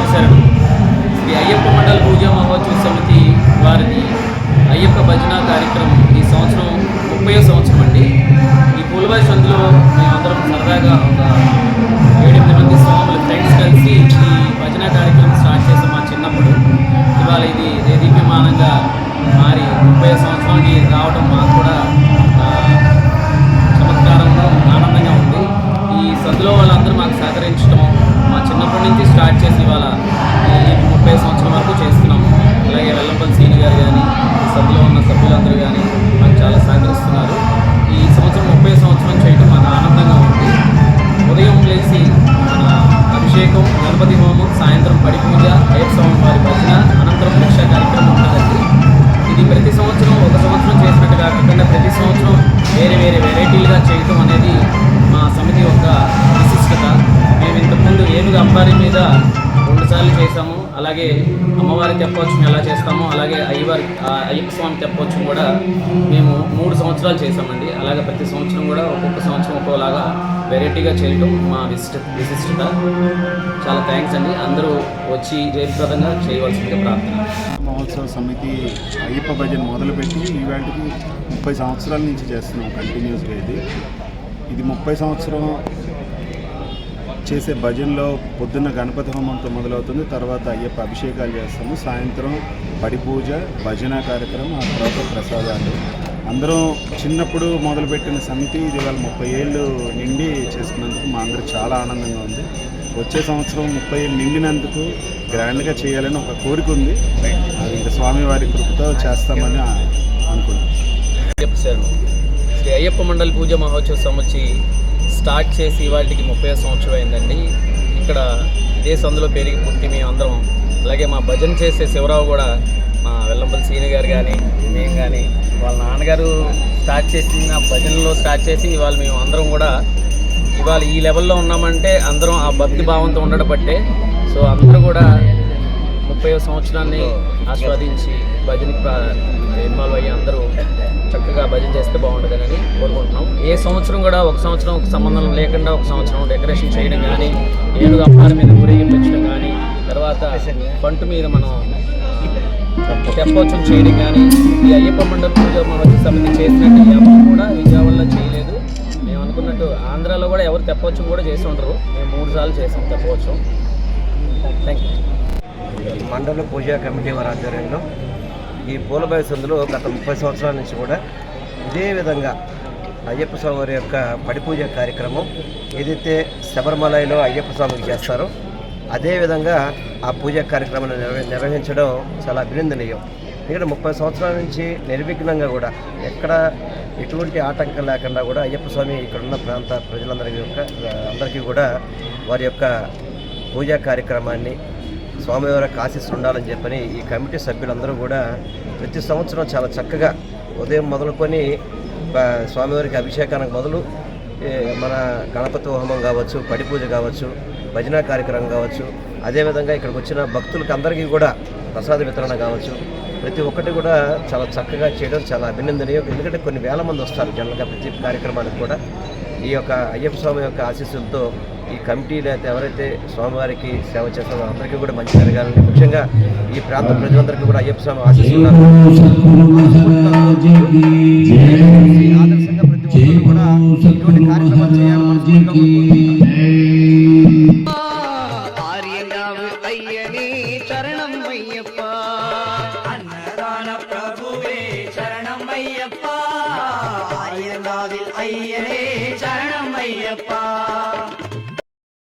చేశారు శ్రీ అయ్యప్ప మండల పూజ మహోత్సవ సమితి వారిది అయ్యప్ప భజన కార్యక్రమం ఈ సంవత్సరం ముప్పై సంవత్సరం అండి. ఈ పూలబాయి సందులో మేమందరం సరదాగా ఒక ఏడెనిమిది మంది స్వాములు ఫ్రెండ్స్ కలిసి ఈ భజన కార్యక్రమం స్టార్ట్ చేసాం మా చిన్నప్పుడు. ఇవాళ ఇది దేదీప్యమానంగా మారి ముప్పై సంవత్సరానికి రావడం మాకు కూడా గణపతి హోమం సాయంత్రం పడి పూజ అయ్యప్ప వారి భజన అనంతరం దీక్ష కార్యక్రమం ఉంటుందండి ఇది ప్రతి సంవత్సరం ఒక సంవత్సరం చేసినట్టు కాకుండా ప్రతి సంవత్సరం వేరే వేరే వెరైటీలుగా చేయటం అనేది మా సమితి యొక్క విశిష్టత. మేము ఇంతకుముందు ఏనుగు అంబారి మీద రెండుసార్లు చేసాము అలాగే అమ్మవారి తెప్పవచ్చును ఎలా చేస్తామో అలాగే అయ్యవారి అయ్యప్ప స్వామి తెప్పవచ్చు కూడా మేము మూడు సంవత్సరాలు చేసామండి అలాగే ప్రతి సంవత్సరం కూడా ఒక్కొక్క సంవత్సరం ఒక్కోలాగా వెరైటీగా చేయడం మా విశిష్ట విశిష్టత. చాలా థ్యాంక్స్ అండి. అందరూ వచ్చి జయప్రదంగా చేయవలసిందిగా ప్రార్థన. మహోత్సవ సమితి అయ్యప్ప భజన మొదలుపెట్టి ఈవేళకి ముప్పై సంవత్సరాల నుంచి చేస్తున్నాం కంటిన్యూస్గా ఇది ఇది ముప్పై సంవత్సరం చేసే భజనలో పొద్దున్న గణపతి హోమంతో మొదలవుతుంది. తర్వాత అయ్యప్ప అభిషేకాలు చేస్తాము సాయంత్రం పడిపూజ భజన కార్యక్రమం ఆ తర్వాత ప్రసాదాలు. అందరం చిన్నప్పుడు మొదలుపెట్టిన సమితి ఇది వాళ్ళ ముప్పై ఏళ్ళు నిండి చేసుకున్నందుకు మా అందరూ చాలా ఆనందంగా ఉంది. వచ్చే సంవత్సరం ముప్పై ఏళ్ళు నిండినందుకు గ్రాండ్గా చేయాలని ఒక కోరిక ఉంది. అది ఇంకా స్వామివారి కృపతో చేస్తామని అనుకున్నాం అయ్యప్ప శ్రీ అయ్యప్ప మండలి పూజ మహోత్సవం వచ్చి స్టార్ట్ చేసి వాటికి ముప్పై సంవత్సరం అయిందండి. ఇక్కడ ఇదే సందులో పెరిగి పుట్టి మేము అందరం అలాగే మా భజన చేసే శివరావు కూడా మా వెల్లంపల్లి సీని గారు కానీ మేము కానీ వాళ్ళ నాన్నగారు స్టార్ట్ చేసిన భజనలో స్టార్ట్ చేసి ఇవాళ మేము అందరం కూడా ఇవాళ ఈ లెవెల్లో ఉన్నామంటే అందరం ఆ భక్తి భావంతో ఉండడం బట్టే. సో అందరూ కూడా ముప్పై సంవత్సరాన్ని ఆస్వాదించి భజనకి ఇన్వాల్వ్ అయ్యి అందరూ చక్కగా భజన చేస్తే బాగుంటుందని కోరుకుంటున్నాం. ఏ సంవత్సరం కూడా ఒక సంవత్సరం ఒక సంబంధం లేకుండా ఒక సంవత్సరం డెకరేషన్ చేయడం కానీ ఏడుగా అమ్మారి మీద ఊరేగించడం కానీ తర్వాత పంట మీద మనం తెప్పోత్సవం చేయడం కానీ ఈ అయ్యప్ప మండలి పూజ మన సమితి చేసినట్టు ఎవరు కూడా విజయవాడలో చేయలేదు. మేము అనుకున్నట్టు ఆంధ్రాలో కూడా ఎవరు తెప్పవచ్చం కూడా చేసి ఉండరు. మేము మూడు సార్లు చేసాం తెప్పోత్సవం. థ్యాంక్ యూ మండల పూజా కమిటీ వారి ఆధ్వర్యంలో ఈ పూలబాయి సందులో గత ముప్పై సంవత్సరాల నుంచి కూడా ఇదే విధంగా అయ్యప్ప స్వామి వారి యొక్క పడిపూజ కార్యక్రమం ఏదైతే శబరిమలైలో అయ్యప్ప స్వామికి చేస్తారో అదేవిధంగా ఆ పూజా కార్యక్రమాన్ని నిర్వ నిర్వహించడం చాలా అభినందనీయం. ఎందుకంటే ముప్పై సంవత్సరాల నుంచి నిర్విఘ్నంగా కూడా ఎక్కడ ఎటువంటి ఆటంకం లేకుండా కూడా అయ్యప్ప స్వామి ఇక్కడ ఉన్న ప్రాంత ప్రజలందరికీ యొక్క అందరికీ కూడా వారి యొక్క పూజా కార్యక్రమాన్ని స్వామివారికి ఆశీస్సు ఉండాలని చెప్పని ఈ కమిటీ సభ్యులందరూ కూడా ప్రతి సంవత్సరం చాలా చక్కగా ఉదయం మొదలుకొని స్వామివారికి అభిషేకానికి మొదలు మన గణపతి హోమం కావచ్చు పడిపూజ కావచ్చు భజన కార్యక్రమం కావచ్చు అదేవిధంగా ఇక్కడికి వచ్చిన భక్తులకు అందరికీ కూడా ప్రసాద వితరణ కావచ్చు. ప్రతి ఒక్కటి కూడా చాలా చక్కగా చేయడం చాలా అభినందనీయం. ఎందుకంటే కొన్ని వేల మంది వస్తారు జనరల్గా ప్రతి కార్యక్రమానికి కూడా. ఈ యొక్క అయ్యప్ప స్వామి యొక్క ఆశీస్సులతో ఈ కమిటీలు అయితే ఎవరైతే స్వామివారికి సేవ చేస్తారో అందరికీ కూడా మంచి జరగాలని ముఖ్యంగా ఈ ప్రాంత ప్రజలందరికీ కూడా అయ్యప్ప స్వామి ఆశీస్సులు ఆదర్శంగా ప్రతి ఒక్కరు కూడా ఇటువంటి కార్యక్రమాలు చేయాలని మనస్ఫూర్తిగా కోరుకుంటున్నాను. ఆర్యగావు